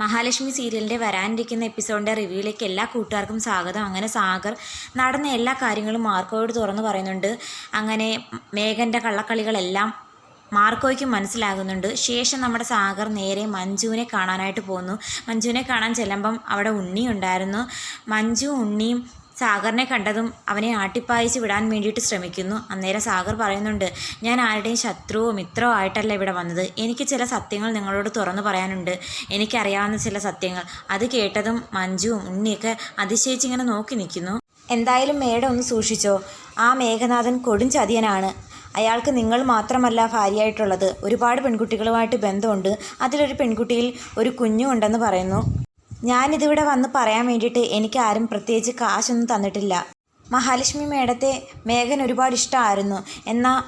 മഹാലക്ഷ്മി സീരിയലിന്റെ വരാനിരിക്കുന്ന എപ്പിസോഡിന്റെ റിവ്യൂയിലേക്ക് എല്ലാ കൂട്ടുകാർക്കും സ്വാഗതം. അങ്ങനെ സാഗർ നടന്ന എല്ലാ കാര്യങ്ങളും മാർക്കോയോട് തുറന്നു പറയുന്നുണ്ട്. അങ്ങനെ മേഘന്റെ കള്ളക്കളികളെല്ലാം മാർക്കോയ്ക്ക് മനസ്സിലാകുന്നുണ്ട്. ശേഷം നമ്മുടെ സാഗർ നേരെ മഞ്ജുവിനെ കാണാനായിട്ട് പോകുന്നു. മഞ്ജുവിനെ കാണാൻ ചെല്ലുമ്പം അവിടെ ഉണ്ണി ഉണ്ടായിരുന്നു മഞ്ജു ഉണ്ണിയും സാഗറിനെ കണ്ടതും അവനെ ആട്ടിപ്പായിച്ച് വിടാൻ വേണ്ടിയിട്ട് ശ്രമിക്കുന്നു. അന്നേരം സാഗർ പറയുന്നുണ്ട് ഞാൻ ആരുടെയും ശത്രുവോ മിത്രമോ ആയിട്ടല്ല ഇവിടെ വന്നത്. എനിക്ക് ചില സത്യങ്ങൾ നിങ്ങളോട് തുറന്നു പറയാനുണ്ട്. എനിക്കറിയാവുന്ന ചില സത്യങ്ങൾ. അത് കേട്ടതും മഞ്ജുവും ഉണ്ണിയൊക്കെ അതിശയിച്ച് ഇങ്ങനെ നോക്കി നിൽക്കുന്നു. എന്തായാലും മേഡം ഒന്ന് സൂക്ഷിച്ചോ. ആ മേഘനാഥൻ കൊടും ചതിയനാണ്. അയാൾക്ക് നിങ്ങൾ മാത്രമല്ല ഭാര്യയായിട്ടുള്ളത്. ഒരുപാട് പെൺകുട്ടികളുമായിട്ട് ബന്ധമുണ്ട്. അതിലൊരു പെൺകുട്ടിയിൽ ഒരു കുഞ്ഞുണ്ടെന്ന് പറയുന്നു. ഞാനിതിവിടെ വന്ന് പറയാൻ വേണ്ടിയിട്ട് എനിക്ക് ആരും പ്രത്യേകിച്ച് കാശൊന്നും തന്നിട്ടില്ല. മഹാലക്ഷ്മി മേഡത്തെ മേഘൻ ഒരുപാട് ഇഷ്ടമായിരുന്നു എന്നാൽ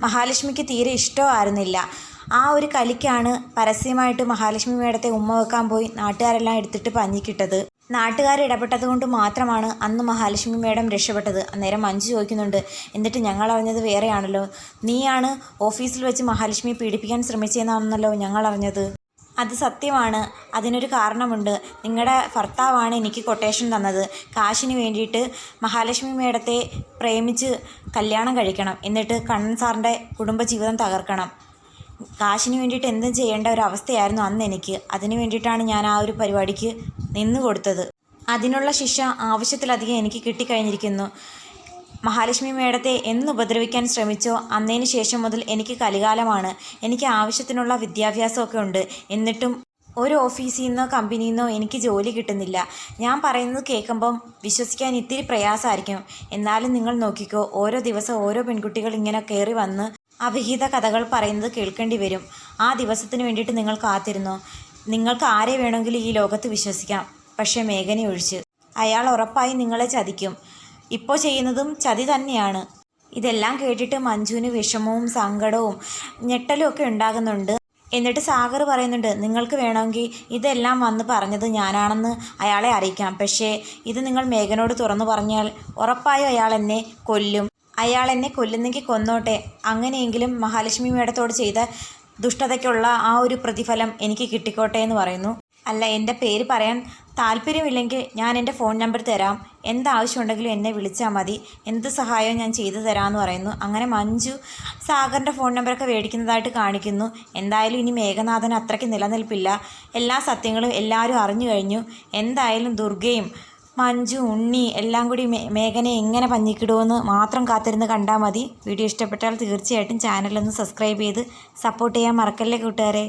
മഹാലക്ഷ്മിക്ക് തീരെ ഇഷ്ടമായിരുന്നില്ല. ആ ഒരു കലിക്കാണ് പരസ്യമായിട്ട് മഹാലക്ഷ്മി മേഡത്തെ ഉമ്മ വെക്കാൻ പോയി നാട്ടുകാരെല്ലാം എടുത്തിട്ട് പഞ്ഞിക്കിട്ടത്. നാട്ടുകാർ ഇടപെട്ടത് കൊണ്ട് മാത്രമാണ് അന്ന് മഹാലക്ഷ്മി മേഡം രക്ഷപ്പെട്ടത്. അന്നേരം മഞ്ജു ചോദിക്കുന്നുണ്ട് എന്നിട്ട് ഞങ്ങൾ അറിഞ്ഞത് വേറെയാണല്ലോ? നീയാണ് ഓഫീസിൽ വെച്ച് മഹാലക്ഷ്മി പീഡിപ്പിക്കാൻ ശ്രമിച്ചതെന്നാണെന്നല്ലോ ഞങ്ങൾ അറിഞ്ഞത് അത് സത്യമാണ്. അതിനൊരു കാരണമുണ്ട്. നിങ്ങളുടെ ഭർത്താവാണ് എനിക്ക് കൊട്ടേഷൻ തന്നത്. കാശിന് വേണ്ടിയിട്ട് മഹാലക്ഷ്മി മേഡത്തെ പ്രേമിച്ച് കല്യാണം കഴിക്കണം. എന്നിട്ട് കണ്ണൻ സാറിന്റെ കുടുംബജീവിതം തകർക്കണം. കാശിന് വേണ്ടിയിട്ട് എന്തും ചെയ്യേണ്ട ഒരു അവസ്ഥയായിരുന്നു അന്ന് എനിക്ക്. അതിന് വേണ്ടിയിട്ടാണ് ഞാൻ ആ ഒരു പരിപാടിക്ക് നിന്നു കൊടുത്തത് അതിനുള്ള ശിക്ഷ ആവശ്യത്തിലധികം എനിക്ക് കിട്ടിക്കഴിഞ്ഞിരിക്കുന്നു. മഹാലക്ഷ്മി മേടത്തെ എന്ന് ഉപദ്രവിക്കാൻ ശ്രമിച്ചോ? അന്നതിന് ശേഷം മുതൽ എനിക്ക് കലികാലമാണ്. എനിക്ക് ആവശ്യത്തിനുള്ള വിദ്യാഭ്യാസമൊക്കെ ഉണ്ട്. എന്നിട്ടും ഒരു ഓഫീസിൽ നിന്നോ കമ്പനിയിൽ നിന്നോ എനിക്ക് ജോലി കിട്ടുന്നില്ല. ഞാൻ പറയുന്നത് കേൾക്കുമ്പം വിശ്വസിക്കാൻ ഇത്തിരി പ്രയാസമായിരിക്കും. എന്നാലും നിങ്ങൾ നോക്കിക്കോ ഓരോ ദിവസം ഓരോ പെൺകുട്ടികൾ ഇങ്ങനെ കയറി വന്ന് അവിഹിത കഥകൾ പറയുന്നത് കേൾക്കേണ്ടി വരും. ആ ദിവസത്തിന് വേണ്ടിയിട്ട് നിങ്ങൾ കാത്തിരുന്നു? നിങ്ങൾക്ക് ആരെ വേണമെങ്കിലും ഈ ലോകത്ത് വിശ്വസിക്കാം. പക്ഷേ മേഘനെ ഒഴിച്ച് അയാൾ ഉറപ്പായി നിങ്ങളെ ചതിക്കും. ഇപ്പോൾ ചെയ്യുന്നതും ചതി തന്നെയാണ്. ഇതെല്ലാം കേട്ടിട്ട് മഞ്ജുവിന് വിഷമവും സങ്കടവും ഞെട്ടലും ഒക്കെ ഉണ്ടാകുന്നുണ്ട്. എന്നിട്ട് സാഗർ പറയുന്നുണ്ട് നിങ്ങൾക്ക് വേണമെങ്കിൽ ഇതെല്ലാം വന്ന് പറഞ്ഞത് ഞാനാണെന്ന് അയാളെ അറിയിക്കാം. പക്ഷേ ഇത് നിങ്ങൾ മേഘനോട് തുറന്നു പറഞ്ഞാൽ ഉറപ്പായും അയാൾ എന്നെ കൊല്ലും. അയാൾ എന്നെ കൊല്ലുന്നെങ്കിൽ കൊന്നോട്ടെ. അങ്ങനെയെങ്കിലും മഹാലക്ഷ്മി മേടത്തോട് ചെയ്ത ദുഷ്ടതയ്ക്കുള്ള ആ ഒരു പ്രതിഫലം എനിക്ക് കിട്ടിക്കോട്ടെ എന്ന് പറയുന്നു. അല്ല എന്റെ പേര് പറയാൻ താല്പര്യമില്ലെങ്കിൽ ഞാൻ എന്റെ ഫോൺ നമ്പർ തരാം. എന്താവശ്യമുണ്ടെങ്കിലും എന്നെ വിളിച്ചാൽ മതി. എന്ത് സഹായവും ഞാൻ ചെയ്തു തരാമെന്ന് പറയുന്നു. അങ്ങനെ മഞ്ജു സാഗറിന്റെ ഫോൺ നമ്പറൊക്കെ മേടിക്കുന്നതായിട്ട് കാണിക്കുന്നു. എന്തായാലും ഇനി മേഘനാഥൻ അത്രയ്ക്ക് നിലനിൽപ്പില്ല. എല്ലാ സത്യങ്ങളും എല്ലാവരും അറിഞ്ഞു കഴിഞ്ഞു. എന്തായാലും ദുർഗയും മഞ്ജു ഉണ്ണി എല്ലാം കൂടി മേഘനെ എങ്ങനെ പഞ്ഞിക്കിടുമെന്ന് മാത്രം കാത്തിരുന്ന് കണ്ടാൽ മതി. വീഡിയോ ഇഷ്ടപ്പെട്ടാൽ തീർച്ചയായിട്ടും ചാനലൊന്ന് സബ്സ്ക്രൈബ് ചെയ്ത് സപ്പോർട്ട് ചെയ്യാൻ മറക്കല്ലേ കൂട്ടുകാരെ.